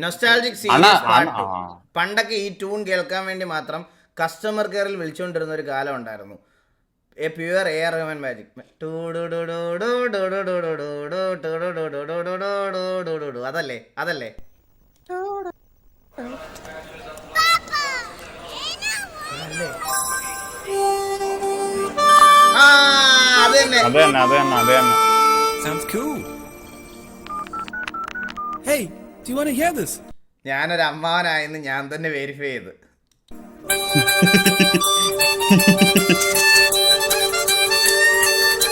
Nostalgic അണ്ണാ, series പാട്ട് പണ്ടൊക്കെ ഈ ട്യൂൺ കേൾക്കാൻ വേണ്ടി മാത്രം കസ്റ്റമർ കെയറിൽ വിളിച്ചുകൊണ്ടിരുന്ന ഒരു കാലം ഉണ്ടായിരുന്നു a pure A R Rahman magic അതല്ലേ അതല്ലേ അത് തന്നെ അത് തന്നെ അത് തന്നെ Hey, do you want to hear this? ഞാനൊരു അമ്മാവനായെന്ന് ഞാൻ തന്നെ വെരിഫൈ ചെയ്ത്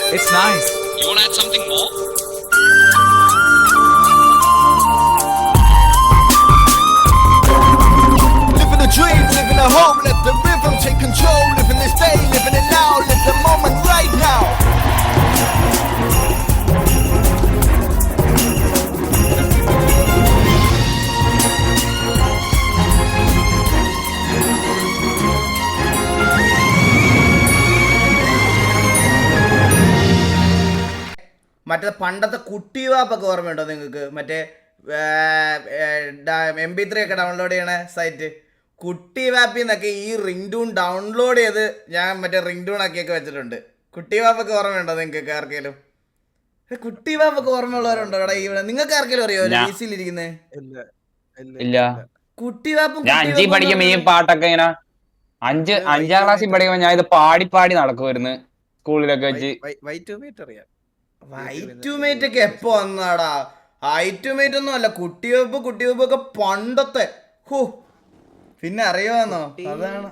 It's nice. You want to add something more? Living a dream, living a hope, let the rhythm take control. Living this day, living it now, live the moment right now. മറ്റേ പണ്ടത്തെ കുട്ടി വാപ്പൊക്കെ ഓർമ്മയുണ്ടോ നിങ്ങൾക്ക്? മറ്റേ M P three ഒക്കെ download ചെയ്യണ site കുട്ടി വാപ്പിൽ നിന്നൊക്കെ ഈ റിംഗ് ടൂൺ ഡൗൺലോഡ് ചെയ്ത് ഞാൻ മറ്റേ റിംഗ് ടൂൺ ആക്കിയൊക്കെ വെച്ചിട്ടുണ്ട്. കുട്ടി വാപ്പൊക്കെ ഓർമ്മയുണ്ടോ നിങ്ങൾക്ക് ആർക്കെങ്കിലും കുട്ടി വാപ്പൊക്കെ ഓർമ്മയുള്ളവരുണ്ടോ? ഇവിടെ ഇവിടെ നിങ്ങൾക്ക് ആർക്കെങ്കിലും അറിയോ? ഇല്ല കുട്ടി വാപ്പും ഞാൻ പഠിക്കുമ്പോ ഈ പാട്ടൊക്കെ ഇങ്ങനെ അഞ്ച് അഞ്ചാം ക്ലാസ്സിൽ പഠിക്കുമ്പോ ഞാൻ ഇത് പാടി പാടി നടക്കുമായിരുന്നു സ്കൂളിലൊക്കെ വെച്ച് വൈറ്റ് മീറ്റ് അറിയാം. വൈറ്റുമേറ്റ് ഒക്കെ എപ്പോ വന്നാടാ? ഹൈറ്റുമേറ്റ് ഒന്നും അല്ല കുട്ടിവെപ്പ് കുട്ടിവെപ്പ് ഒക്കെ പണ്ടത്തെ. ഹോ. പിന്നെ അറിയാന്നോ അതാണ്.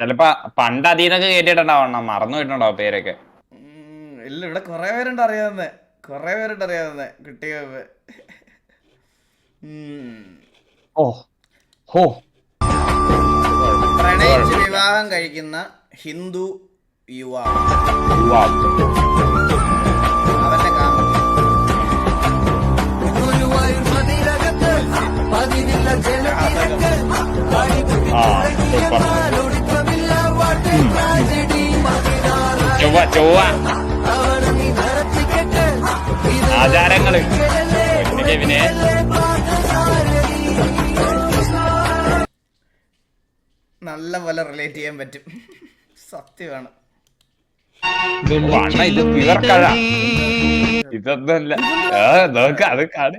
ചിലപ്പോ പണ്ട് അതീന്നൊക്കെ കേട്ടിട്ടുണ്ടാവണം മറന്നു പോയിട്ടുണ്ടോ പേരൊക്കെ? ഇല്ല ഇവിടെ കുറെ പേരുണ്ട് അറിയാവുന്നേ. കൊറേ പേരുണ്ട് അറിയാവുന്നേ കുട്ടിവെപ്പ്. ഓ ഹോ. പ്രണയിച്ച് വിവാഹം കഴിക്കുന്ന ഹിന്ദു യുവാവ്. ചൊവ്വ ചൊവ്വ. ആചാരങ്ങൾ. പിന്നെ നല്ല പോലെ റിലേറ്റ് ചെയ്യാൻ പറ്റും. സത്യമാണ്. അണ്ണ ഇത് പ്യുവർ കഴ. ഇതൊന്നല്ല നോക്ക അത് കാണ്.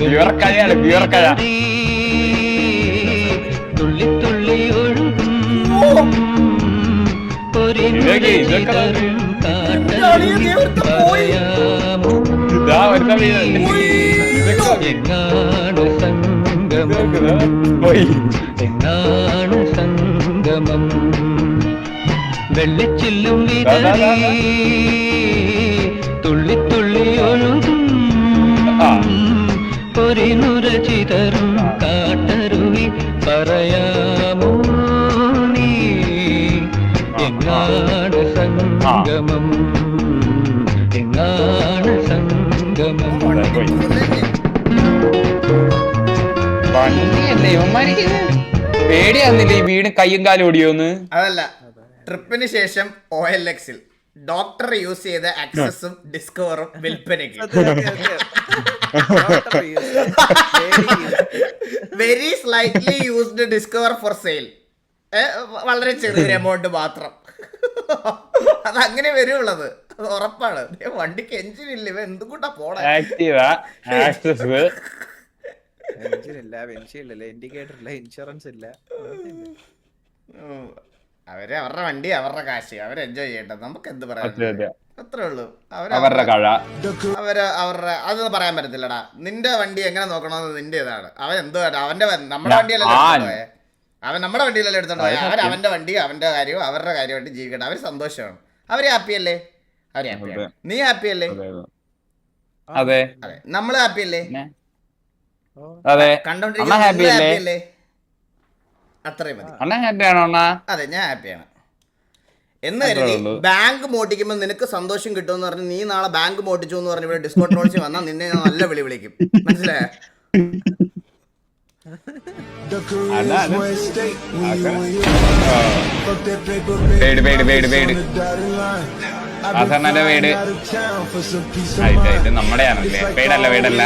പ്യുവർ കഴയാണ് പ്യുവർ കഴ. തുള്ളി തുള്ളി ഒഴുകും ഇതൊക്കെ ഇതൊക്കെ ഇതാ വരുന്ന ഇതൊക്കെ സംഗമം? വെള്ളിച്ചില്ലും. വിതറി തുള്ളി തുള്ളി ഒഴുകും. ഒരു പൊരിനുര ചിതറും കാട്ടരുവി പറയാമോ നീ? എങ്ങാണ് സംഗമം? എങ്ങാണ് സംഗമം? പേടിയാന്നില്ലേ ഈ വീട് കയ്യും കാലും ഓടിയോന്ന്? അതല്ല. ട്രിപ്പിന് ശേഷം ഒ എൽ എക്സിൽ ഡോക്ടർ യൂസ് ചെയ്ത ആക്സസും ഡിസ്കവറും വിൽപ്പനയ്ക്ക്. Very slightly used discover for sale വളരെ ചെറിയൊരു എമൗണ്ട് മാത്രം. അത് അങ്ങനെ വരുള്ളത്. അത് ഉറപ്പാണ്. ദേ വണ്ടിക്ക് എഞ്ചിൻ ഇല്ല. ഇവ എന്തും കൂട്ടാ പോണേ എഞ്ചിൻ ഇല്ല ബെഞ്ചിൻ ഇല്ല ഇൻഡിക്കേറ്റർ ഇല്ല ഇൻഷുറൻസ് ഇല്ല. അവർ അവരുടെ വണ്ടി അവരുടെ കാശ് അവർ എൻജോയ് ചെയ്യട്ടെ. നമുക്ക് എന്ത് പറയാം അത്രേ ഉള്ളൂ. അവരുടെ കഴ. അവർ അവരുടെ അതൊന്നും പറയാൻ പറ്റത്തില്ലടാ. നിന്റെ വണ്ടി എങ്ങനെ നോക്കണമെന്ന് നിന്റെ ഇതാണ് അവൻ എന്തോ അവന്റെ നമ്മുടെ വണ്ടിയല്ലല്ലോ ആ. അവൻ നമ്മുടെ വണ്ടിയിലല്ലേ എടുത്തോണ്ട് അവർ അവൻ അവന്റെ വണ്ടി അവന്റെ കാര്യവും അവരുടെ കാര്യമായിട്ട് ജീവിക്കട്ടെ. അവർ സന്തോഷമാണ്. അവർ ഹാപ്പി അല്ലേ? അവർ അതെ. നീ ഹാപ്പി അല്ലേ? അതെ, നമ്മൾ ഹാപ്പി അല്ലേ? കണ്ടോണ്ടിരിക്കുന്ന happy അല്ലേ? അത്രയും മതി. അണ്ണ ഹാപ്പി ആണോ അണ്ണ? അതെ ഞാൻ ഹാപ്പിയാണ്. എന്ന് കരുതി ബാങ്ക് മോട്ടിക്കുമ്പോൾ നിനക്ക് സന്തോഷം കിട്ടുമെന്ന് പറഞ്ഞ് നീ നാളെ ബാങ്ക് മോട്ടിച്ചു എന്ന് പറഞ്ഞ് ഇവിടെ ഡിസ്കൗണ്ട് ട്രോൾസിൽ വന്നാൽ നിന്നെ ഞാൻ നല്ല വിളി വിളിക്കും. മനസ്സിലായോ? പേടി പേടി പേടി പേടി. വാസണ്ണന്റെ വീട്. ഇത് നമ്മുടെയാണല്ലേ. വീടല്ല വീടല്ല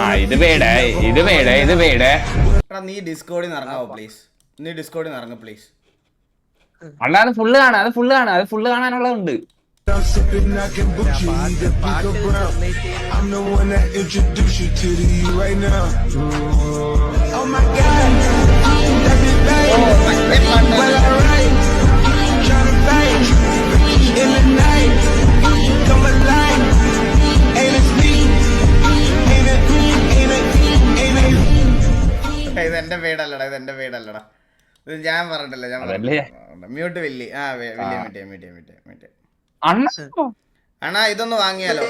ആ ഇത് വീട് ഇത് വീട് ഇത് വീട് എടാ നീ ഡിസ്കോഡിൽ നിന്ന് ഇറങ്ങാവോ പ്ലീസ് നീ ഡിസ്കോഡിൽ നിന്ന് ഇറങ്ങ പ്ലീസ് അല്ല അത് ഫുള്ള് കാണാം അത് ഫുള്ള് കാണാം അത് ഫുള്ള് കാണാനുള്ളതുണ്ട്. I'm the one that introduced you to the you right now. Oh my God. Well, alright, ഇത് എന്റെ വീടല്ലടാ ഇത് എന്റെ വീടല്ലടാ. ഇത് ഞാൻ പറഞ്ഞിട്ടില്ല ഞാൻ മ്യൂട്ട് വില്ലി. ആ വെല്ലി മ്യൂട്ട് മ്യൂട്ട് മ്യൂട്ട് മ്യൂട്ട് അണ്ണാ ഇതൊന്ന് വാങ്ങിയാലോ?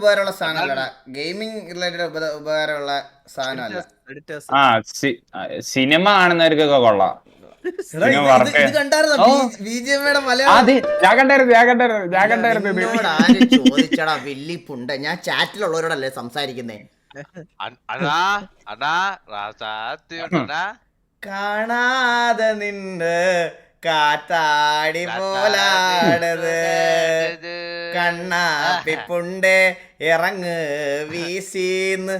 ഉപകാരമുള്ള സാധനമല്ലടാ ഗെയിമിംഗ് റിലേറ്റഡ് ഉപകാരമുള്ള സാധനമല്ല. എഡിറ്റേഴ്സ്. ആ സി- സിനിമ കാണുന്നവർക്കൊക്കെ കൊള്ളാം. ഞാൻ ചോദിച്ചടാ വില്ലിപ്പുണ്ട്. ഞാൻ ചാറ്റിലുള്ളവരോടല്ലേ സംസാരിക്കുന്നേ. കാണാതെ നിന്ന് കാറ്റാടി പോലാടത് കണ്ണാപ്പിപ്പുണ്ട് ഇറങ്ങ് വീശീന്ന്.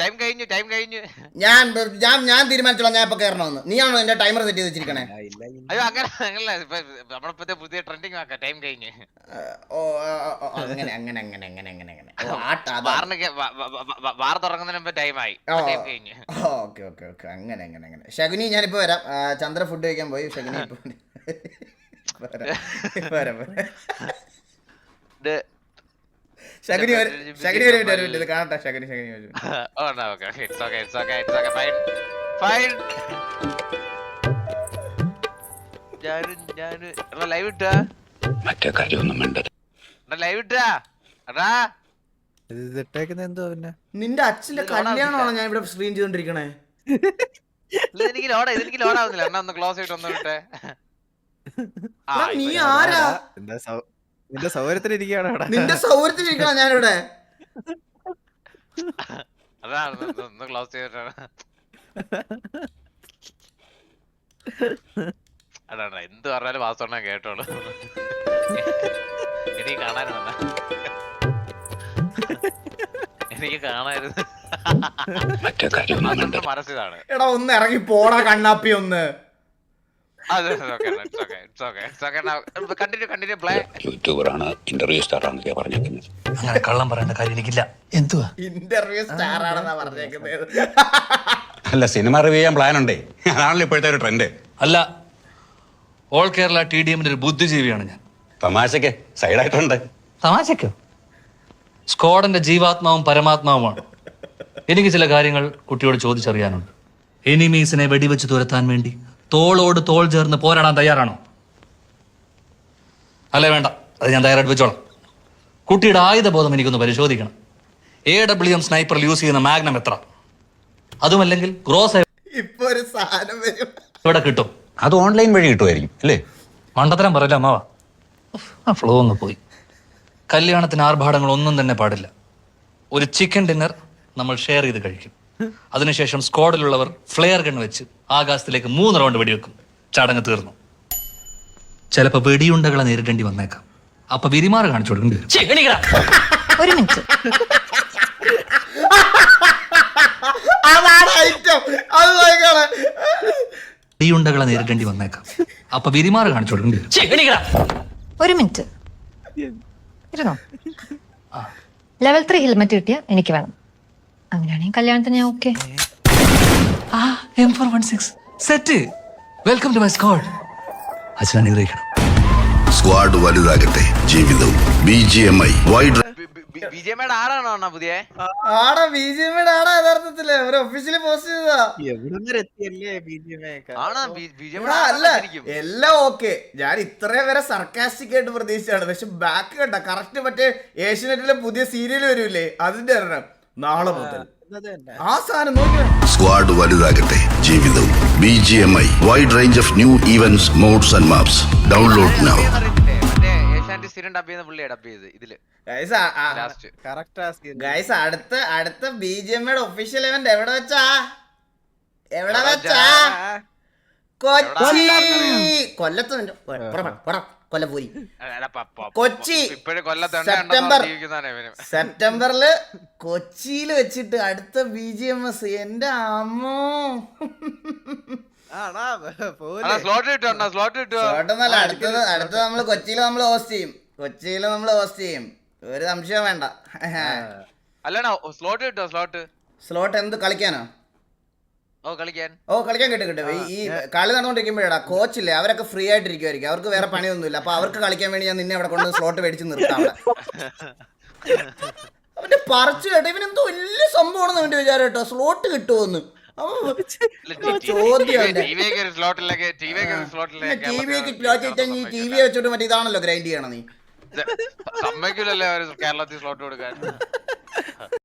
ടൈം കഴിഞ്ഞു ടൈം കഴിഞ്ഞു. ഞാൻ ഞാൻ ഞാൻ തീരുമാനിച്ചോളാം ഞാൻ ഇപ്പൊ കയറണമെന്ന് നീയാണോ എന്റെ ടൈമർ സെറ്റ് ചെയ്ത് വെച്ചിരിക്കണേ? അയ്യോ അങ്ങനെ അങ്ങനല്ല. ഇപ്പൊ നമ്മളിപ്പത്തെ പുതിയ ട്രെൻഡിങ് ആക്കാം. ടൈം കഴിഞ്ഞ്. ഓ അങ്ങനെ അങ്ങനെ അങ്ങനെ അങ്ങനെ അങ്ങനെ അങ്ങനെ. വാറിന് വാർ തുടങ്ങുന്നതിന് മുമ്പ് ടൈമായി ടൈം കഴിഞ്ഞ്. Okay okay okay. അങ്ങനെ അങ്ങനെ അങ്ങനെ. ശകുനി ഞാനിപ്പോ വരാം. ചന്ദ്ര ഫുഡ് കഴിക്കാൻ പോയി. ശകുനി ഇപ്പൊ വരാം. വരാം, ശകുനി ശകുനി ഒരു മിനിറ്റ് ഒരു മിനിറ്റ് ഇത് കാണട്ടെ ശകുനി ശകുനി ഒരു minute. Oh no, okay, okay, it's okay, it's okay, it's okay, fine, fine. ഞാൻ ഞാൻ. ലൈവ് ഇട്ടാ? മറ്റേ കാര്യമൊന്നും വേണ്ടത് എടാ ലൈവ് ഇട്ടാ? അടാ നിന്റെ അച്ഛന്റെ കല്യാണമാണോ ഞാൻ ഇവിടെ സ്ക്രീൻ ചെയ്തോണ്ടിരിക്കണേ? എനിക്ക് ലോഡ് എനിക്ക് ലോഡ് ആവുന്നില്ല. എന്നാ ഒന്ന് ക്ലോസ് ആയിട്ട് ഒന്ന് വിട്ടെ. നീ ആരാ? എന്താ സൗ- നിന്റെ സൗകര്യത്തിനിരിക്കാണ് ഇരിക്കുകയാണ് അവിടെ നിന്റെ സൗകര്യത്തിൽ ഇരിക്കണം ഞാനിവിടെ? അതാണ് ഒന്ന് ക്ലോസ് ചെയ്തിട്ടാണ്. അതാണ് എന്ത് പറഞ്ഞാലും വാസ്തവണ്ണ കേട്ടോളൂ. എനിക്ക് കാണാനില്ല. എനിക്ക് കാണായിരുന്നു മനസ്സിലാണ്. എടാ ഒന്ന് ഇറങ്ങി പോടാ കണ്ണാപ്പി ഒന്ന്. യൂട്യൂബറാണ് ഇന്റർവ്യൂ സ്റ്റാറാന്നൊക്കെയാ പറഞ്ഞേക്കുന്നത്. അങ്ങനെ കള്ളം പറയേണ്ട കാര്യം എനിക്കില്ല. എന്തുവാ? ഇന്റർവ്യൂ സ്റ്റാർ ആണെന്നാ പറഞ്ഞേക്കുന്നത്. അല്ല സിനിമ റിവ്യൂ ചെയ്യാൻ പ്ലാൻ ഉണ്ടേ? അതാണല്ലോ ഇപ്പോഴത്തെ ഒരു ട്രെൻഡ് അല്ല ഓൾ കേരള ടി ഡി എമ്മിന്റെ ഒരു ബുദ്ധിജീവിയാണ് ഞാൻ. തമാശക്ക് സൈഡായിട്ടുണ്ട് തമാശക്കോ? സ്കോഡന്റെ ജീവാത്മാവും പരമാത്മാവുമാണ്. എനിക്ക് ചില കാര്യങ്ങൾ കുട്ടിയോട് ചോദിച്ചറിയാനുണ്ട്. എനിമീസിനെ വെടിവെച്ച് തുരത്താൻ വേണ്ടി. തോളോട് തോൾ ചേർന്ന് പോരാടാൻ തയ്യാറാണോ? അല്ലേ വേണ്ട. അത് ഞാൻ തയ്യാറായിട്ട് വെച്ചോളാം. കുട്ടിയുടെ ആയുധബോധം എനിക്കൊന്ന് പരിശോധിക്കണം. എ ഡബ്ല്യു എം സ്നൈപ്പറിൽ യൂസ് ചെയ്യുന്ന മാഗ്നം എത്ര? അതുമല്ലെങ്കിൽ ഗ്രോസ് ഇപ്പൊ ഒരു സാധനം വരും. എവിടെ കിട്ടും? അത് ഓൺലൈൻ വഴി കിട്ടുമായിരിക്കും അല്ലേ? മണ്ടത്തരം പറയല്ല അമ്മാവ? ആ ഫ്ലോ ഒന്ന് പോയി. കല്യാണത്തിന് ആർഭാടങ്ങൾ ഒന്നും തന്നെ പാടില്ല. ഒരു ചിക്കൻ ഡിന്നർ നമ്മൾ ഷെയർ ചെയ്ത് കഴിക്കും. അതിനുശേഷം സ്ക്വാഡിലുള്ളവർ ഫ്ലെയർ ഗൺ വെച്ച് ആകാശത്തിലേക്ക് മൂന്ന് റൗണ്ട് വെടിവെക്കും. ചടങ്ങ് തീർന്നു. ചിലപ്പോ വെടിയുണ്ടകളെ നേരിടേണ്ടി വന്നേക്കാം. അപ്പൊ വിരിമാറ് കാണിച്ചു കൊടുക്കേണ്ടി വരും. ഒരു മിനിറ്റ്. വെടിയുണ്ടകളെ നേരിടേണ്ടി വന്നേക്കാം. അപ്പൊ വിരിമാറ് കാണിച്ചു കൊടുക്കേണ്ടി വരും. ഒരു മിനിറ്റ്. ഇരുന്നോ? ലെവൽ ത്രീ ഹെൽമെറ്റ് കിട്ടിയ എനിക്ക് വേണം. അങ്ങനെയാണെങ്കിൽ കല്യാണത്തിന് ഞാൻ ഓക്കെ ആ M four one six set. Welcome to my squad അച്ഛൻ അനുഗ്രഹിക്കണം. സ്ക്വാഡ് വലുതാകട്ടെ. ജീവിതവും. B G M I wide ബിജെപിയുടെ അണ്ണാ പുതിയ? ആടാ ആടാ യഥാർത്ഥത്തിൽ. ഒരു ഒഫീഷ്യലി പോസ്റ്റ് ചെയ്തതാ. ആണോ? അല്ല എല്ലാം ഓക്കെ ഞാൻ ഇത്രയും വരെ സർക്കാസ്റ്റിക് ആയിട്ട് പ്രതീക്ഷിച്ചാണ് പക്ഷെ ബാക്ക് കണ്ട കറക്റ്റ് മറ്റേ ഏഷ്യനെറ്റിലെ പുതിയ സീരിയൽ വരൂലേ അതിന്റെ ഒരെണ്ണം. നാളെ മുതൽ. ആ സാധനം സ്ക്വാഡ് വലുതാകട്ടെ ജീവിതവും. B G M I wide range of new events mods and maps download now guys അടുത്ത അടുത്ത ബി ജി എമ്മയുടെ ഒഫീഷ്യൽ ഇവന്റ് എവിടെ വെച്ചാ? എവിടെ വെച്ചാ? കൊച്ചി. കൊല്ലത്ത് നിന്റെ- പോടാ, പോടാ, പോടാ, കൊല്ലം പോയി കൊച്ചി. സെപ്റ്റംബർ. സെപ്റ്റംബറിൽ കൊച്ചിയിൽ വെച്ചിട്ട് അടുത്ത ബി ജി എം എസ് എന്റെ അമ്മോ. അടുത്തത് അടുത്തത് നമ്മൾ കൊച്ചിയിൽ നമ്മൾ ഹോസ്റ്റ് ചെയ്യും. കൊച്ചിയിൽ നമ്മൾ ഹോസ്റ്റ് ചെയ്യും. ഒരു സംശയം വേണ്ട. സ്ലോട്ട് സ്ലോട്ട് സ്ലോട്ട് എന്ത് കളിക്കാനോ? ഓ കളിക്കാൻ. കിട്ടും കിട്ടും. ഈ- കളി നടന്നുകൊണ്ടിരിക്കുമ്പോഴാ കോച്ചില്ലേ അവരൊക്കെ ഫ്രീ ആയിട്ടിരിക്കുമായിരിക്കും അവർക്ക് വേറെ പണിയൊന്നുമില്ല. അപ്പൊ അവർക്ക് കളിക്കാൻ വേണ്ടി ഞാൻ നിന്നെ അവിടെ കൊണ്ട് സ്ലോട്ട് മേടിച്ച് നിർത്താം. അവന്റെ പറിച്ചു കേട്ടോ. എന്തോ വലിയ സംഭവമാണെന്ന് അവന്റെ വിചാരം കേട്ടോ. സ്ലോട്ട് കിട്ടുമെന്ന് വെച്ചിട്ട് മറ്റേ ഇതാണല്ലോ ഗ്രൈൻഡ് ചെയ്യണം നീ. സമ്മതിക്കില്ലല്ലേ കേരളത്തിൽ സ്ലോട്ട് കൊടുക്കാൻ.